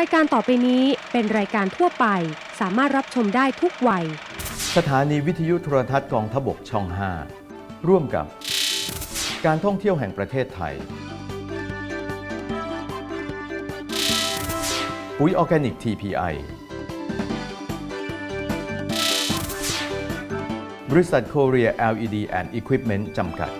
รายการต่อไปนี้เป็นรายการทั่วไป สามารถรับชมได้ทุกวัย สถานีวิทยุโทรทัศน์กองทบกช่อง 5 ร่วมกับ การท่องเที่ยวแห่งประเทศไทย ปุ๋ยออร์แกนิก TPI บริษัทโคเรีย LED and Equipment จำกัด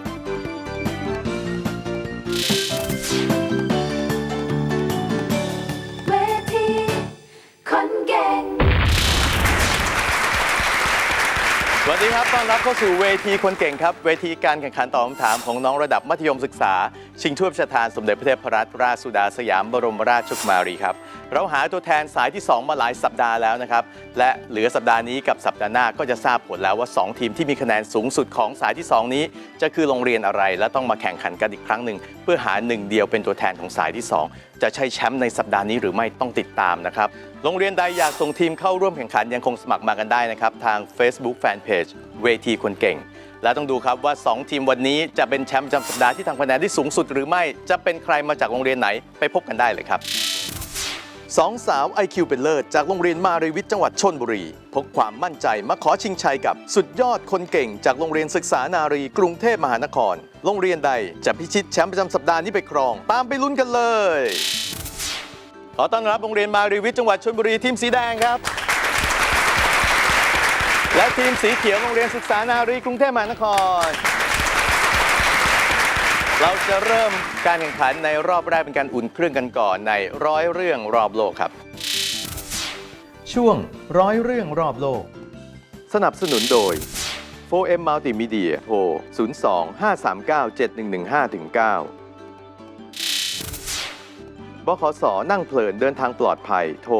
รับเข้าสู่เวทีคนเก่งครับ เวทีการแข่งขันตอบคำถามของน้องระดับมัธยมศึกษา ชิงถ้วยพระราชทานสมเด็จพระเทพรัตนราชสุดาสยามบรมราชกุมารีครับ เราหาตัวแทนสายที่ 2 มาหลายสัปดาห์แล้วนะครับ และเหลือสัปดาห์นี้กับสัปดาห์หน้าก็จะทราบผลแล้วว่า 2 ทีมที่มีคะแนนสูงสุดของสายที่ 2 นี้ จะคือโรงเรียนอะไร และต้องมาแข่งขันกันอีกครั้งหนึ่งเพื่อหาหนึ่งเดียวเป็นตัวแทนของสายที่ 2 จะใช่แชมป์ในสัปดาห์นี้หรือไม่ต้องติดตามนะครับ โรงเรียนใดอยากส่งทีมเข้าร่วมแข่งขันยังคงสมัครมากันได้นะครับ ทาง Facebook Fanpage เวทีคนเก่ง และต้องดูครับว่า 2 ทีมวันนี้จะเป็นแชมป์ประจำสัปดาห์ที่ทำคะแนนที่สูงสุดหรือไม่จะเป็นใครมาจากโรงเรียนไหนไปพบกันได้เลยครับสองสาว IQ เป็นเลิศจากโรงเรียนมารีวิทย์จังหวัดชนบุรี พกความมั่นใจมาขอชิงชัยกับสุดยอดคนเก่ง จากโรงเรียนศึกษานารีกรุงเทพมหานคร โรงเรียนใดจะพิชิตแชมป์ประจำสัปดาห์นี้ไปครอง ตามไปลุ้นกันเลย ขอต้อนรับโรงเรียนมารีวิทย์จังหวัดชนบุรีทีมสีแดงครับ และทีมสีเขียวโรงเรียนศึกษานารีกรุงเทพมหานคร เราจะเริ่มการแข่งขันในรอบแรกเป็นการอุ่นเครื่องกันก่อนในร้อยเรื่องรอบโลกครับ ช่วงร้อยเรื่องรอบโลก สนับสนุนโดย 4M Multimedia โทร 02 539 7115 9 บขสนั่งเพลินเดินทางปลอดภัยโทร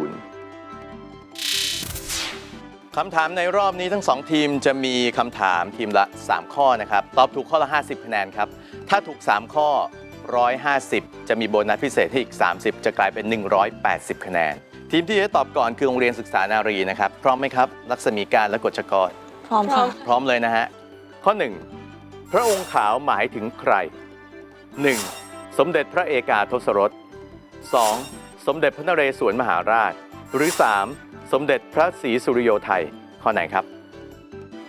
1490 คำถามในรอบนี้ทั้ง 2 ทีมจะมีคำถามทีมละ 3 ข้อนะครับ ตอบถูกข้อละ 50 คะแนนครับ ถ้าถูก 3 ข้อ 150 จะมีโบนัสพิเศษให้อีก 30 จะกลายเป็น 180 คะแนน ทีมที่จะตอบก่อนคือโรงเรียนศึกษานารีนะครับ พร้อมไหมครับ ลักษมีการและกฎชกร พร้อมค่ะ พร้อมเลยนะฮะ ข้อ 1 พระองค์ขาวหมายถึงใคร 1. สมเด็จพระเอกาทศรส 2. สมเด็จพระนเรศวรมหาราช หรือ 3. สมเด็จพระศรีสุริโยไทย ข้อไหนครับ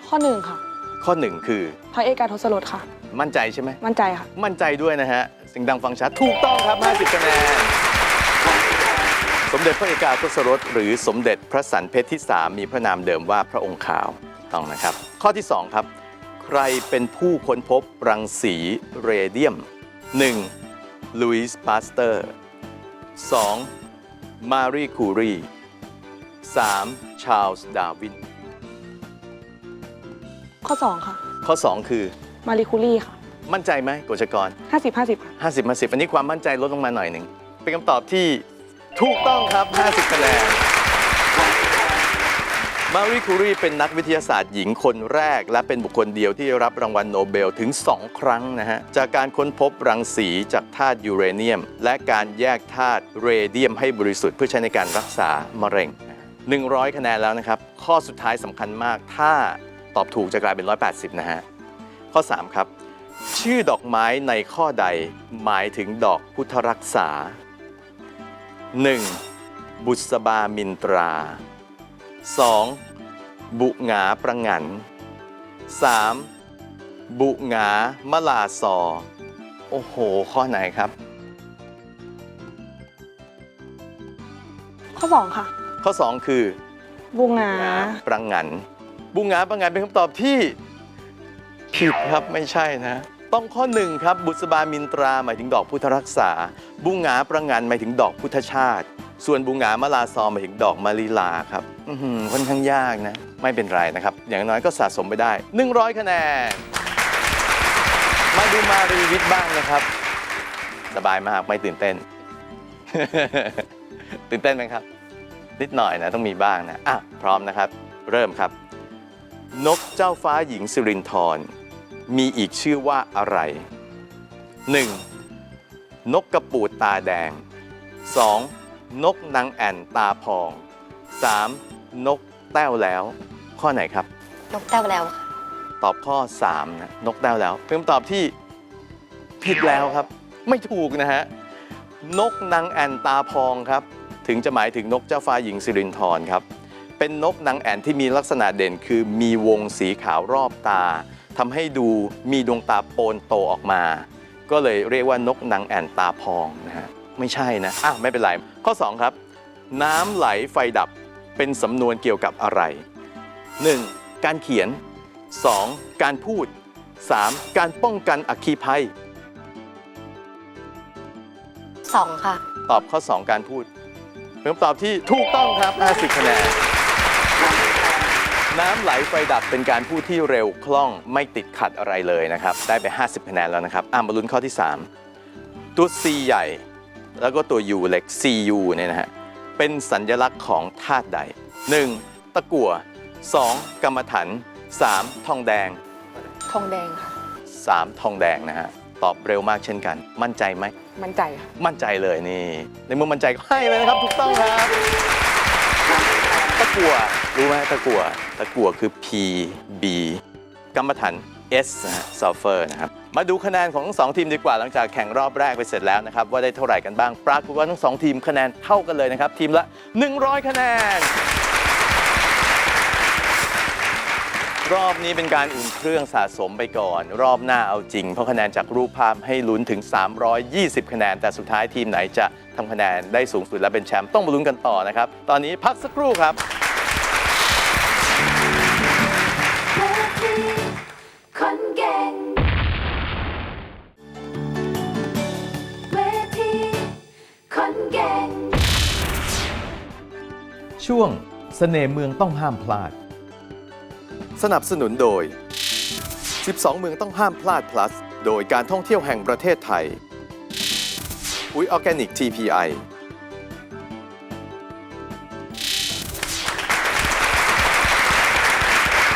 ข้อหนึ่งค่ะ ข้อ 1 คือ พระเอกาทศรสค่ะ มั่นใจใช่ไหม มั่นใจค่ะ มั่นใจด้วยนะฮะเสิ่งดังฟังชัด ถูกต้องครับ 50คะแนน สมเด็จพระเอกาทศรส หรือสมเด็จพระสันเพชรที่ 3 มีพระนามเดิมว่าพระองค์ขาวต้องนะครับ ข้อที่ 2 ครับ ใครเป็นผู้ค้นพบรังสีเรเดียม 1. ลุยส์ปาสเตอร์ 2. มารีคูรี 3. ชาร์ลส์ดาวิน ข้อ 2 ค่ะ ข้อ 2 คือ มาริคูรี่ค่ะ มั่นใจไหมกฎชกร 50 50ค่ะ50มา10อันนี้ความมั่นใจลดลงมาหน่อยหนึ่ง เป็นคำตอบที่ถูกต้องครับ 50คะแนน มารีคูรีเป็นนักวิทยาศาสตร์หญิงคนแรก และเป็นบุคคลเดียวที่รับรางวัลโนเบลถึง 2 ครั้งนะฮะ จากการค้นพบรังสีจากธาตุยูเรเนียม และการแยกธาตุเรเดียมให้บริสุทธิ์เพื่อใช้ในการรักษามะเร็ง 100 คะแนนแล้วนะครับ ข้อสุดท้ายสำคัญมาก ถ้าตอบถูกจะกลายเป็น 180 นะฮะ ข้อ 3 ครับ ชื่อดอกไม้ในข้อใดหมายถึงดอกพุทธรักษา 1. บุษบามินตรา 2. บุหงาประงัน 3. บุหงามะลาซอโอ้โห ข้อไหนครับ ข้อ2ค่ะ ข้อ 2 คือบูงาประงัน บุงหงาประงันเป็นคำตอบที่ผิดครับไม่ใช่นะ ต้องข้อหนึ่งครับบุษบามินตราหมายถึงดอกพุทธรักษา บุงหงาประงันหมายถึงดอกพุทธชาติ ส่วนบุงหงามะลาซอหมายถึงดอกมะลิลาครับ อื้อหือค่อนข้างยากนะ ไม่เป็นไรนะครับ อย่างน้อยก็สะสมไปได้ 100 คะแนน มาดูมารีวิทย์บ้างนะครับ สบายมากไม่ตื่นเต้น ตื่นเต้นไหมครับ นิดหน่อยนะต้องมีบ้างนะอะพร้อมนะครับ เริ่มครับ นกเจ้าฟ้าหญิงสิรินทรมีอีกชื่อว่าอะไร 1. นกกระปูดตาแดง 2. นกนางแอ่นตาพอง 3. นกแต้วแล้ว ข้อไหนครับ นกแต้วแล้วค่ะตอบข้อ3นะนกแต้วแล้วเป็นคำตอบที่ผิดแล้วครับ ไม่ถูกนะฮะนกนางแอ่นตาพองครับ ถึงจะหมายถึงนกเจ้าฟ้าหญิงสิรินทรครับ เป็นนกนางแอ่นที่มีลักษณะเด่นคือมีวงสีขาวรอบตาทำให้ดูมีดวงตาโปนโตออกมา ก็เลยเรียกว่านกนางแอ่นตาพองนะฮะไม่ใช่นะอะไม่เป็นไรข้อ 2 ครับ น้ำไหลไฟดับ เป็นสำนวนเกี่ยวกับอะไร 1. การเขียน 2. การพูด 3. การป้องกันอัคคีภัย สองค่ะ ตอบข้อ 2 การพูดเป็นคำตอบที่ถูกต้องครับ 50 คะแนน น้ำไหลไฟดับเป็นการพูดที่เร็วคล่องไม่ติดขัดอะไรเลยนะครับ ได้ไป 50 คะแนนแล้วนะครับอ่ามาลุ้นข้อที่ 3 ตัว C ใหญ่ แล้วก็ตัว U เล็ก CU เนี่ยนะฮะ เป็นสัญลักษณ์ของธาตุใด 1. ตะกั่ว 2. กรรมฐาน 3. ทองแดง ทองแดงค่ะ 3 ทองแดงนะฮะ ตอบเร็วมากเช่นกัน มั่นใจไหม มั่นใจค่ะ มั่นใจเลยนี่ ในเมื่อมั่นใจก็ให้เลยนะครับ ถูกต้องครับ ตะกั่วรู้ไหมตะกั่วตะกั่วคือ P B กรรมฐาน S นะซัลเฟอร์นะครับมาดูคะแนนของทั้งสองทีมดีกว่าหลังจากแข่งรอบแรกไปเสร็จแล้วนะครับว่าได้เท่าไหร่กันบ้าง ปรากฏว่าทั้งสองทีมคะแนนเท่ากันเลยนะครับ ทีมละ 100 คะแนน รอบนี้เป็นการอุ่นเครื่องสะสมไปก่อน รอบหน้าเอาจริง เพราะคะแนนจากรูปภาพให้ลุ้นถึง 320 คะแนน แต่สุดท้ายทีมไหนจะทำคะแนนได้สูงสุดและเป็นแชมป์ต้องมาลุ้นกันต่อนะครับตอนนี้พักสักครู่ครับ ช่วงเสน่ห์เมืองต้องห้ามพลาด สนับสนุนโดย 12 เมืองต้องห้ามพลาด plus โดยการท่องเที่ยวแห่งประเทศไทยปุ๋ยออร์แกนิก TPI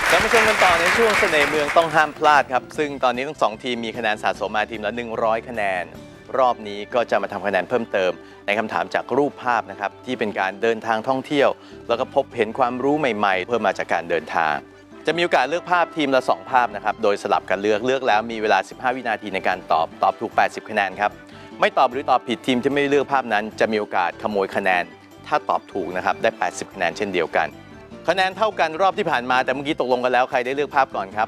กลับมาชมกันต่อในช่วงเสน่ห์เมืองต้องห้ามพลาดครับ ซึ่งตอนนี้ทั้งสองทีมมีคะแนนสะสมมาทีมละ 100 คะแนน รอบนี้ก็จะมาทำคะแนนเพิ่มเติม ในคำถามจากรูปภาพนะครับที่เป็นการเดินทางท่องเที่ยว แล้วก็พบเห็นความรู้ใหม่ ๆ เพิ่มมาจากการเดินทาง จะมีโอกาสเลือกภาพทีมละ 2 ภาพนะครับโดยสลับกันเลือกเลือกแล้วมีเวลา 15 วินาทีในการตอบตอบถูก 80 คะแนนครับไม่ตอบหรือตอบผิดทีมที่ไม่เลือกภาพนั้น จะมีโอกาสขโมยคะแนน ถ้าตอบถูกนะครับได้ 80 คะแนนเช่นเดียวกัน คะแนนเท่ากันรอบที่ผ่านมาแต่เมื่อกี้ตกลงกันแล้วใครได้เลือกภาพก่อนครับ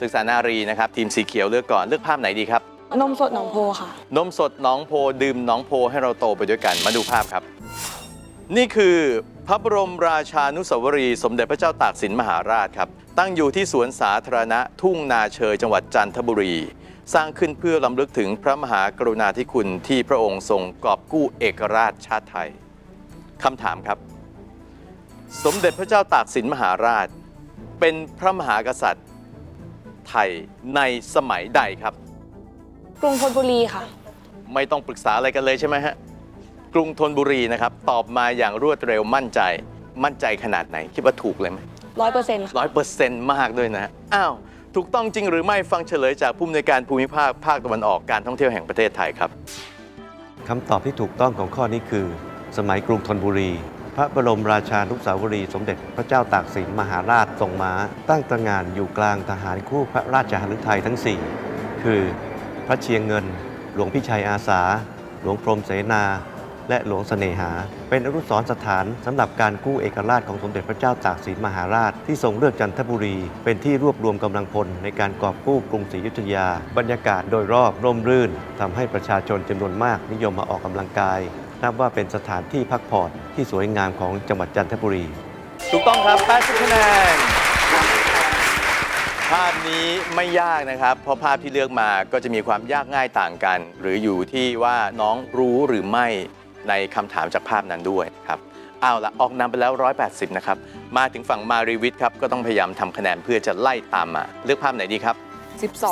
ศึกษานารีนะครับทีมสีเขียวเลือกก่อนเลือกภาพไหนดีครับ นมสดหนองโพค่ะ นมสดหน้องโพดื่มหน้องโพให้เราโตไปด้วยกันมาดูภาพครับ นี่คือพระบรมราชานุสาวรีสมเด็จพระเจ้าตากสินมหาราชครับ ตั้งอยู่ที่สวนสาธารณะทุ่งนาเชยจังหวัดจันทบุรี สร้างขึ้นเพื่อลำลึกถึงพระมหากรุณาธิคุณที่พระองค์ทรงกอบกู้เอกราชชาติไทยคำถามครับ สมเด็จพระเจ้าตากสินมหาราช เป็นพระมหากษัตริย์ไทยในสมัยใดครับ กรุงธนบุรีค่ะ ไม่ต้องปรึกษาอะไรกันเลยใช่ไหมฮะ กรุงธนบุรีนะครับ ตอบมาอย่างรวดเร็วมั่นใจ มั่นใจขนาดไหน คิดว่าถูกเลยไหมร้อยเปอร์เซ็นต์ค่ะร้อยเปอร์เซ็นต์มากด้วยนะฮะอ้าว ถูกต้องจริงหรือไม่ฟังเฉลยจากผู้อำนวยการภูมิภาคภาคตะวันออกการท่องเที่ยวแห่งประเทศไทยครับ คำตอบที่ถูกต้องของข้อนี้คือ สมัยกรุงธนบุรี พระบรมราชานุสาวรีย์สมเด็จพระเจ้าตากสินมหาราชทรงม้า ตั้งตระหง่านอยู่กลางทหารคู่พระราชหฤทัยทั้ง 4 คือ พระเชียงเงิน หลวงพิชัยอาสา หลวงพรมเสนา และหลวงเสน่หา เป็นอนุสรณ์สถานสำหรับการกู้เอกราชของสมเด็จพระเจ้าตากสินมหาราช ที่ทรงเลือกจันทบุรี เป็นที่รวบรวมกำลังพลในการกอบกู้กรุงศรีอยุธยา บรรยากาศโดยรอบร่มรื่นทำให้ประชาชนจำนวนมากนิยมมาออกกำลังกาย นับว่าเป็นสถานที่พักผ่อนที่สวยงามของจังหวัดจันทบุรี ถูกต้องครับ80คะแนน ภาพนี้ไม่ยากนะครับ เพราะภาพที่เลือกมาก็จะมีความยากง่ายต่างกัน หรืออยู่ที่ว่าน้องรู้หรือไม่ในคำถามจากภาพนั้นด้วยครับเอาละออกนำไปแล้ว 180 นะครับ มาถึงฝั่งมารีวิทย์ครับ ก็ต้องพยายามทำคะแนนเพื่อจะไล่ตามมา เลือกภาพไหนดีครับ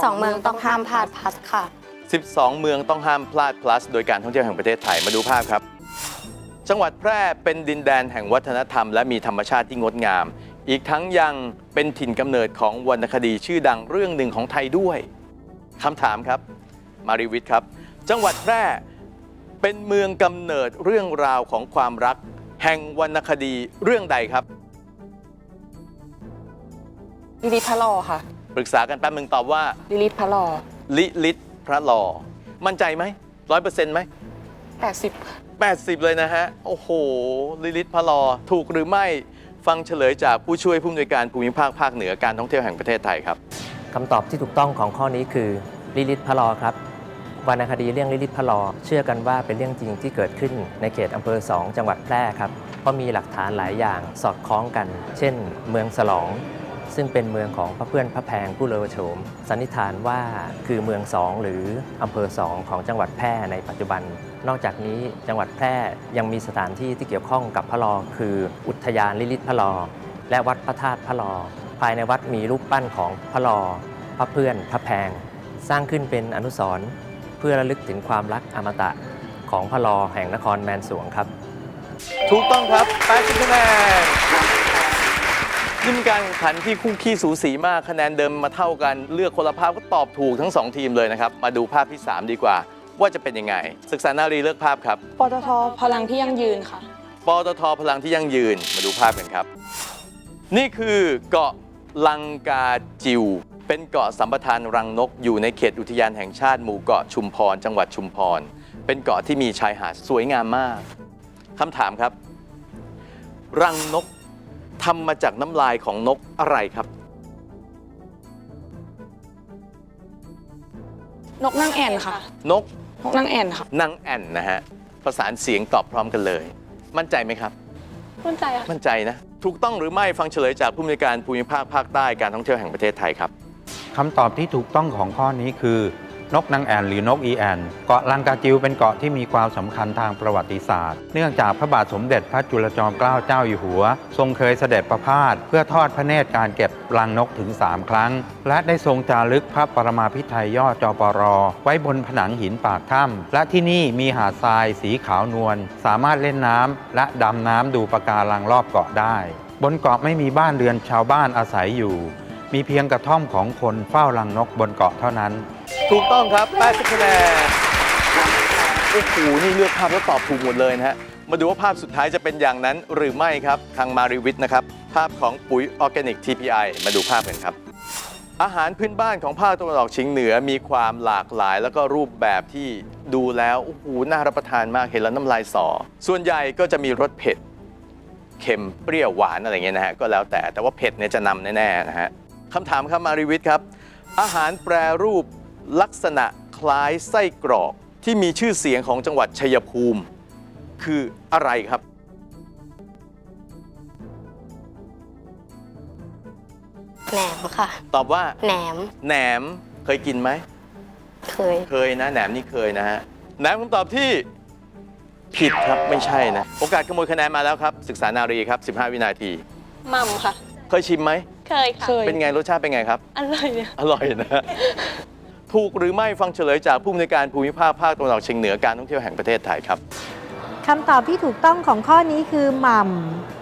สองเมืองต้องห้ามพลาดพัสค่ะ 12 เมืองต้องห้ามพลาด plus โดยการท่องเที่ยวแห่งประเทศไทยมาดูภาพครับ จังหวัดแพร่เป็นดินแดนแห่งวัฒนธรรม และมีธรรมชาติที่งดงาม อีกทั้งยังเป็นถิ่นกำเนิดของวรรณคดีชื่อดังเรื่องหนึ่งของไทยด้วยคำถามครับ มาริวิทย์ครับ จังหวัดแพร่เป็นเมืองกำเนิดเรื่องราวของความรัก แห่งวรรณคดีเรื่องใดครับลิลิตพระลอค่ะ ปรึกษากันแป๊บนึงตอบว่าลิลิตพระลอลิลิตพระลอ มั่นใจไหมร้อยเปอร์เซ็นต์ไหม80ค่ะ80เลยนะฮะ โอ้โห ลิลิตพะลอ ถูกหรือไม่ ฟังเฉลยจากผู้ช่วยผู้อำนวยการภูมิภาคภาคเหนือการท่องเที่ยวแห่งประเทศไทยครับคำตอบที่ถูกต้องของข้อนี้คือลิลิตพะลอครับวรรณคดีเรื่องลิลิตพะลอ เชื่อกันว่าเป็นเรื่องจริงที่เกิดขึ้นในเขตอำเภอ2จังหวัดแพร่ครับเพราะมีหลักฐานหลายอย่างสอดคล้องกัน เช่น เมืองสลอง ซึ่งเป็นเมืองของพระเพื่อนพระแพงผู้เลอโฉมสันนิษฐานว่าคือเมืองสองหรืออำเภอสองของจังหวัดแพร่ในปัจจุบัน นอกจากนี้จังหวัดแพร่ยังมีสถานที่ที่เกี่ยวข้องกับพระลอคือ อุทยานลิลิตพระลอ และวัดพระธาตุพระลอ ภายในวัดมีรูปปั้นของพระลอ พระเพื่อนพระแพง สร้างขึ้นเป็นอนุสรณ์เพื่อระลึกถึงความรักอมตะของพระลอแห่งนครแมนสวงครับ ถูกต้องครับ80คะแนนนี่เป็นการแข่งขันที่คู่ขี้สูสีมากคะแนนเดิมมาเท่ากัน เลือกคนละภาพก็ตอบถูกทั้ง 2 ทีมเลยนะครับ มาดูภาพที่ 3 ดีกว่า ว่าจะเป็นยังไง ศึกษานารีเลือกภาพครับ ปตทพลังที่ยั่งยืนค่ะ ปตทพลังที่ยั่งยืนมาดูภาพกันครับ นี่คือเกาะลังกาจิว เป็นเกาะสัมปทานรังนกอยู่ในเขตอุทยานแห่งชาติหมู่เกาะชุมพร จังหวัดชุมพร เป็นเกาะที่มีชายหาดสวยงามมากคำถามครับ รังนกทำมาจากน้ำลายของนกอะไรครับ นกนั่งแอ่นค่ะ นก นกนั่งแอ่นค่ะนางแอ่นนะฮะประสานเสียงตอบพร้อมกันเลย มั่นใจไหมครับ มั่นใจค่ะมั่นใจนะ ถูกต้องหรือไม่ฟังเฉลยจากผู้อำนวยการภูมิภาคภาคใต้การท่องเที่ยวแห่งประเทศไทยครับ คำตอบที่ถูกต้องของข้อนี้คือ นกนางแอ่นหรือนกอีแอนเกาะลังกาจิวเป็นเกาะที่มีความสำคัญทางประวัติศาสตร์ เนื่องจากพระบาทสมเด็จพระจุลจอมเกล้าเจ้าอยู่หัว ทรงเคยเสด็จประพาสเพื่อทอดพระเนตรการเก็บรังนกถึง 3 ครั้ง และได้ทรงจารึกพระปรมาภิไธยย่อจปรไว้บนผนังหินปากถ้ำและที่นี่มีหาดทรายสีขาวนวลสามารถเล่นน้ำและดำน้ำดูปะการังรอบเกาะได้ บนเกาะไม่มีบ้านเรือนชาวบ้านอาศัยอยู่ มีเพียงกระท่อมของคนเฝ้ารังนกบนเกาะเท่านั้น ถูกต้องครับ80คะแนนโอ้โหนี่เลือกภาพแล้วตอบถูกหมดเลยนะฮะ มาดูว่าภาพสุดท้ายจะเป็นอย่างนั้นหรือไม่ครับ ทางมาริวิทนะครับ ภาพของปุ๋ยออร์แกนิก TPI มาดูภาพกันครับ อาหารพื้นบ้านของภาคตะวันออกเฉียงเหนือมีความหลากหลายแล้วก็รูปแบบที่ดูแล้วโอ้โหน่ารับประทานมากเห็นแล้วน้ำลายสอ ส่วนใหญ่ก็จะมีรสเผ็ดเค็มเปรี้ยวหวานอะไรเงี้ยนะฮะก็แล้วแต่แต่ว่าเผ็ดเนี่ยจะนำแน่ๆนะฮะคำถามครับมาริวิทครับอาหารแปรรูป ลักษณะคล้ายไส้กรอกที่มีชื่อเสียงของจังหวัดชัยภูมิ คืออะไรครับ แหนมค่ะ ตอบว่าแหนม แหนมเคยกินไหม เคย เคยนะแหนมนี่เคยนะฮะแหนมคำตอบที่ผิดครับไม่ใช่นะ โอกาสขโมยคะแนนมาแล้วครับ ศึกษานารีครับ 15 วินาที มัมค่ะ เคยชิมไหม เคยค่ะเคยเป็นไงรสชาติเป็นไงครับ อร่อยเนี่ยอร่อยนะ ถูกหรือไม่ฟังเฉลยจากผู้อำนวยการภูมิภาคภาคตะวันออกเฉียงเหนือการท่องเที่ยวแห่งประเทศไทยครับ คำตอบที่ถูกต้องของข้อนี้คือหม่ำ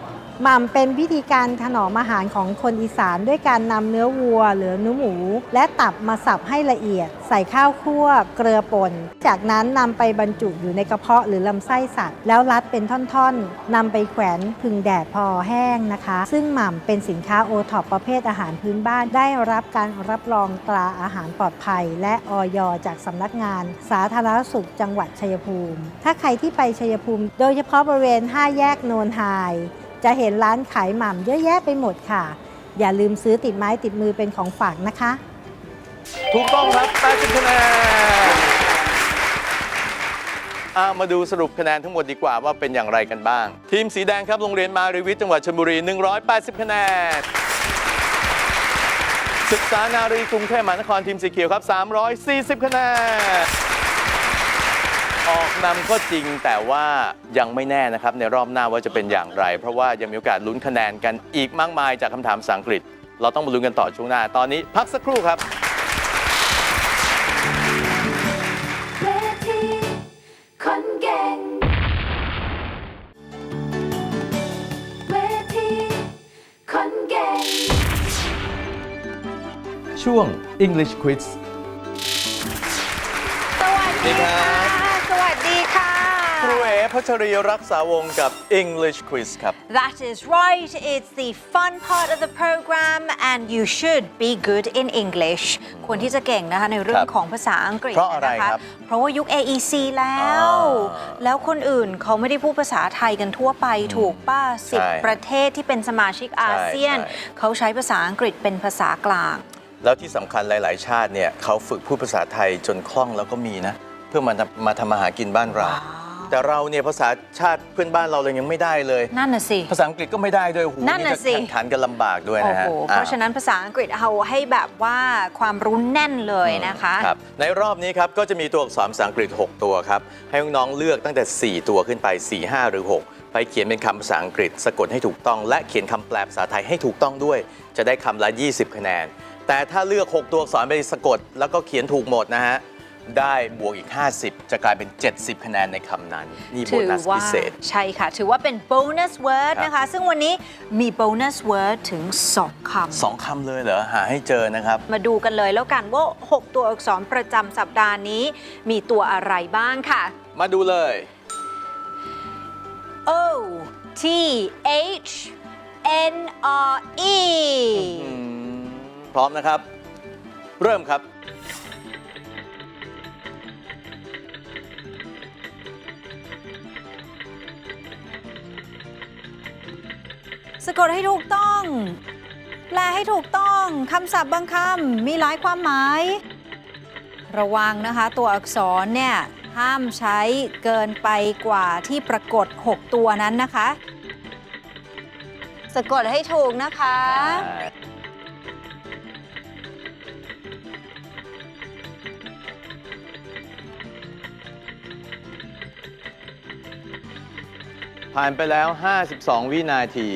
หม่ำเป็นพิธีการถนอมอาหารของคนอีสานด้วยการนำเนื้อวัว หรือเนื้อหมู และตับมาสับให้ละเอียด ใส่ข้าวคั่ว เกลือป่น จากนั้นนำไปบรรจุอยู่ในกระเพาะหรือลำไส้สัตว์ แล้วรัดเป็นท่อนๆนำไปแขวนพึงแดดพอแห้งนะคะ ซึ่งหม่ำเป็นสินค้าโอท็อปประเภทอาหารพื้นบ้านได้รับการรับรองตราอาหารปลอดภัย และออยจากสำนักงาน สาธารณสุขจังหวัดชัยภูมิ ถ้าใครที่ไปชัยภูมิ โดยเฉพาะบริเวณ 5 แยกโนนไฮ จะเห็นร้านขายหม่ำเยอะแยะไปหมดค่ะ อย่าลืมซื้อติดไม้ติดมือเป็นของฝากนะคะ ถูกต้องครับ80คะแนนอะมาดูสรุปคะแนนทั้งหมดดีกว่าว่าเป็นอย่างไรกันบ้าง ทีมสีแดงครับโรงเรียนมารีวิทย์จังหวัดชลบุรี 180 คะแนน ศึกษานารีกรุงเทพมหานครทีมสีเขียวครับ 340 คะแนน ออกนำก็จริงแต่ว่ายังไม่แน่นะครับในรอบหน้าว่าจะเป็นอย่างไร เพราะว่ายังมีโอกาสลุ้นคะแนนกันอีกมากมายจากคำถามภาษาอังกฤษ เราต้องมาลุ้นกันต่อช่วงหน้า ตอนนี้พักสักครู่ครับ เวทีคนเก่งเวทีคนเก่งช่วง English Quiz สวัสดีค่ะสวัสดีค่ะครูเอ๋ พัชรีรักษาวงศ์กับ English Quiz ครับ That is right. It's the fun part of the program, and you should be good in English. ควรที่จะเก่งนะคะในเรื่อครังบของภาษาอังกฤษเพราะอะไรนะคะครับ เพราะว่ายุค AEC แล้ว อ่าแล้วคนอื่นเขาไม่ได้พูดภาษาไทยกันทั่วไปถูกป้าสิบใช่ประเทศที่เป็นสมาชิกอาเซียน ใช่ เขาใช้ภาษาอังกฤษเป็นภาษากลาง แล้วที่สำคัญหลาย ๆ ชาติเนี่ยเขาฝึกพูดภาษาไทยจนคล่องแล้วก็มีนะ เพื่อมาทำมาทำมาหากินบ้านเรา แต่เราเนี่ยภาษาชาติเพื่อนบ้านเราเลยยังไม่ได้เลย นั่นน่ะสิ ภาษาอังกฤษก็ไม่ได้ด้วยหูนั่นน่ะจะสิ แข่งขันกันลำบากด้วยโอ้นะฮะโห เพราะฉะอ่นั้นภาษาอังกฤษเอาให้แบบว่าความรู้แน่นเลยนะคะ ครับในรอบนี้ครับก็จะมีตัวอักษรภาษาอังกฤษ 6 ตัวครับ ให้น้องๆเลือกตั้งแต่ 4 ตัวขึ้นไป 4 5 หรือ 6 ไปเขียนเป็นคำภาษาอังกฤษ สะกดให้ถูกต้อง และเขียนคำแปลภาษาไทยให้ถูกต้องด้วย จะได้คำละ 20 คะแนน แต่ถ้าเลือก 6 ตัวอักษรไปสะกด แล้วก็เขียนถูกหมดนะฮะ ได้บวกอีก 50 จะกลายเป็น 70 คะแนนในคำนั้น นี่โบถือนัสว่าพิเศษ ใช่ค่ะ ถือว่าเป็น bonus word ครับ นะคะ ซึ่งวันนี้มี bonus word ถึง 2 คำ สองคำเลยเหรอ หาให้เจอนะครับ มาดูกันเลยแล้วกันว่า 6 ตัวอักษรประจำสัปดาห์นี้ มีตัวอะไรบ้างค่ะ มาดูเลย O T H N R E พร้อมนะครับ เริ่มครับ สะกดให้ถูกต้อง แปลให้ถูกต้องคำศัพท์บางคำมีหลายความหมาย ระวังนะคะ ตัวอักษรเนี่ยห้ามใช้เกินไปกว่าที่ปรากฏ 6 ตัวนั้นนะคะ สะกดให้ถูกนะคะ ผ่านไปแล้ว 52 วินาที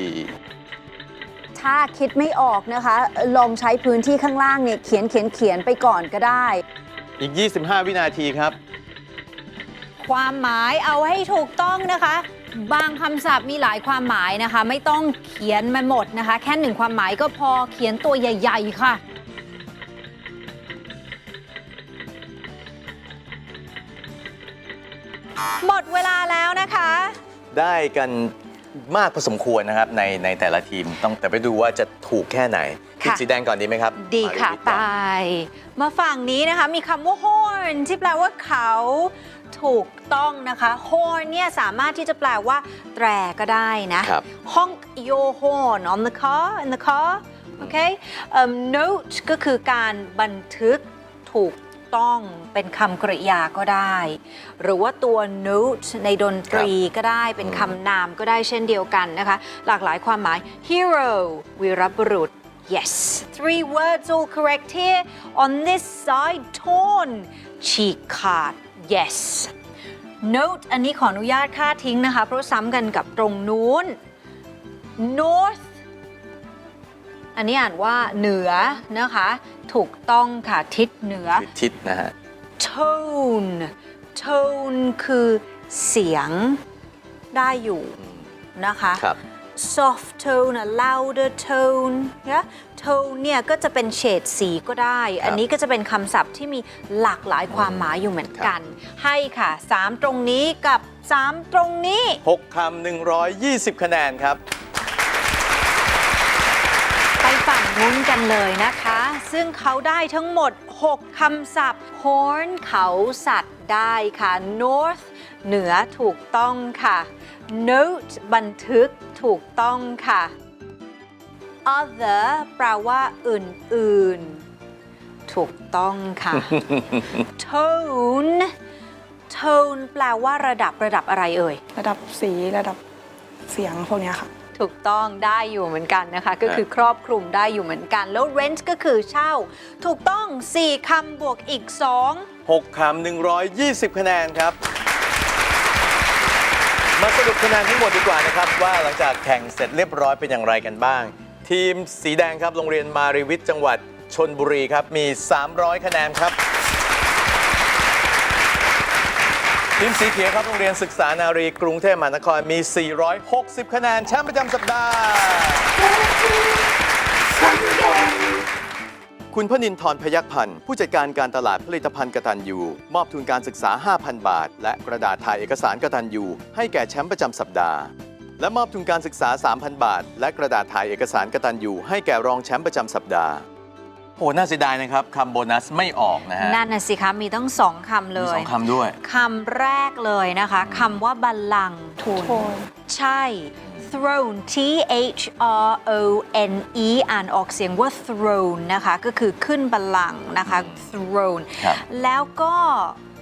ถ้าคิดไม่ออกนะคะ ลองใช้พื้นที่ข้างล่างเนี่ยเขียนเขียนเขียนไปก่อนก็ได้ อีก 25 วินาทีครับ ความหมายเอาให้ถูกต้องนะคะ บางคำศัพท์มีหลายความหมายนะคะ ไม่ต้องเขียนมาหมดนะคะ แค่หนึ่งความหมายก็พอเขียนตัวใหญ่ ๆ ค่ะ หมดเวลาแล้วนะคะ ได้กันมากพอสมควรนะครับในในแต่ละทีมต้องแต่ไปดูว่าจะถูกแค่ไหนทีมค่ะ สีแดงก่อนดีไหมครับดีค่ะมาริวิทย์ก่อนตาย มาฝั่งนี้นะคะมีคำว่า horn ที่แปลว่าเขาถูกต้องนะคะ horn เนี่ยสามารถที่จะแปลว่าแตรก็ได้นะ ครับ honk your horn on the car in the car โอเคเอิ่ม note ก็คือการบันทึกถูก ต้องเป็นคำกริยาก็ได้ หรือว่าตัว note ในดนตรีก็ได้เป็นคำนามก็ได้เช่นเดียวกันนะคะ หลากหลายความหมาย hero วีรบุรุษ yes three words all correct here on this side torn ฉีกขาด yes note อันนี้ขออนุญาตค่าทิ้งนะคะ เพราะซ้ำกันกับตรงนู้น north อันนี้อ่านว่าเหนือนะคะ ถูกต้องค่ะทิศเหนือ คือทิศนะฮะ tone tone คือเสียงได้อยู่นะคะ ครับ soft tone อะ louder tone นะ tone เนี่ยก็จะเป็นเฉดสีก็ได้ อันนี้ก็จะเป็นคำศัพท์ที่มีหลากหลายความหมายอยู่เหมือนกัน ให้ค่ะ 3 ตรงนี้กับ 3 ตรงนี้ 6คำ120 คะแนนครับ ไปฝั่งนู้นกันเลยนะคะ ซึ่งเขาได้ทั้งหมด 6คำศัพท์ horn เขาสัตว์ได้ค่ะ north เหนือถูกต้องค่ะ note บันทึกถูกต้องค่ะ other แปลว่าอื่น ๆ ถูกต้องค่ะ tone tone แปลว่าระดับระดับอะไรเอ่ย ระดับสีระดับเสียงพวกเนี้ยค่ะ ถูกต้องได้อยู่เหมือนกันนะคะ ก็คือครอบคลุมได้อยู่เหมือนกัน แล้ว rent ก็คือเช่า ถูกต้อง 4คำบวกอีก 2 6คำ120 คะแนนครับ มาสรุปคะแนนทั้งหมดดีกว่านะครับ ว่าหลังจากแข่งเสร็จเรียบร้อยเป็นอย่างไรกันบ้าง ทีมสีแดงครับโรงเรียนมารีวิทย์จังหวัดชนบุรีครับมี 300 คะแนนครับ ทีมสีเขียวครับโรงเรียนศึกษานารีกรุงเทพมหานครมี 460 คะแนนแชมป์ประจำสัปดาห์คุณพนินทรพยักพันธ์ผู้จัดการการตลาดผลิตภัณฑ์กตันยูมอบทุนการศึกษา 5,000 บาท และกระดาษถ่ายเอกสารกตันยูให้แก่แชมป์ประจำสัปดาห์ และมอบทุนการศึกษา 3,000 บาท และกระดาษถ่ายเอกสารกตันยูให้แก่รองแชมป์ประจำสัปดาห์ โอ้น่าเสียดายนะครับคำโบนัสไม่ออกนะฮะนั่นน่ะสิคะมีต้องสองคำเลมีสยองคำด้วย คำแรกเลยนะคะคำว่าบัลลังก์ทูนใช่ throne T H R O N E อ่านออกเสียงว่า throne นะคะ ก็คือขึ้นบัลลังก์นะคะ throne ครับ แล้วก็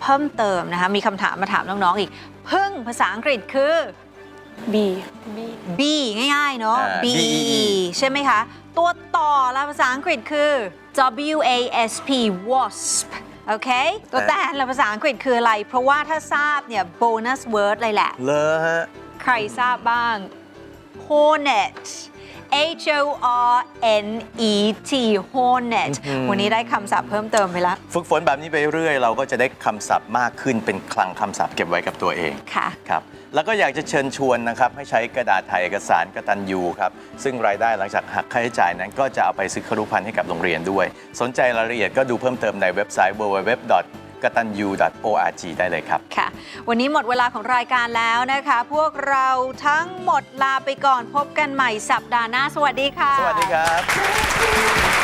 เพิ่มเติมนะคะ มีคำถามมาถามน้องๆอีก พึ่งภาษาอังกฤษคือ B B ง่ายๆ เนาะ อ่า B E BEE E ใช่ไหมคะ ตัวต่อละภาษาอังกฤษคือ W A S P wasp โอเค ตัวแทนละภาษาอังกฤษคืออะไร เพราะว่าถ้าทราบเนี่ย bonus word เลยแหละ เลอฮะ ใครทราบบ้าง hornet H O R N E T hornet อื้อหือวันนี้ได้คำศัพท์เพิ่มเติมไปแล้ว ฝึกฝนแบบนี้ไปเรื่อย เราก็จะได้คำศัพท์มากขึ้นเป็นคลังคำศัพท์เก็บไว้กับตัวเองค่ะครับแล้วก็อยากจะเชิญชวนนะครับ ให้ใช้กระดาษถ่ายเอกสารกตันยูครับ ซึ่งรายได้หลังจากหักค่าใช้จ่ายนั้น ก็จะเอาไปซื้อครุภัณฑ์ให้กับโรงเรียนด้วย สนใจรายละเอียดก็ดูเพิ่มเติมในเว็บไซต์ www. กตันยู .org ได้เลยครับ ค่ะ วันนี้หมดเวลาของรายการแล้วนะคะ พวกเราทั้งหมดลาไปก่อนพบกันใหม่สัปดาห์หน้า สวัสดีค่ะ สวัสดีครับ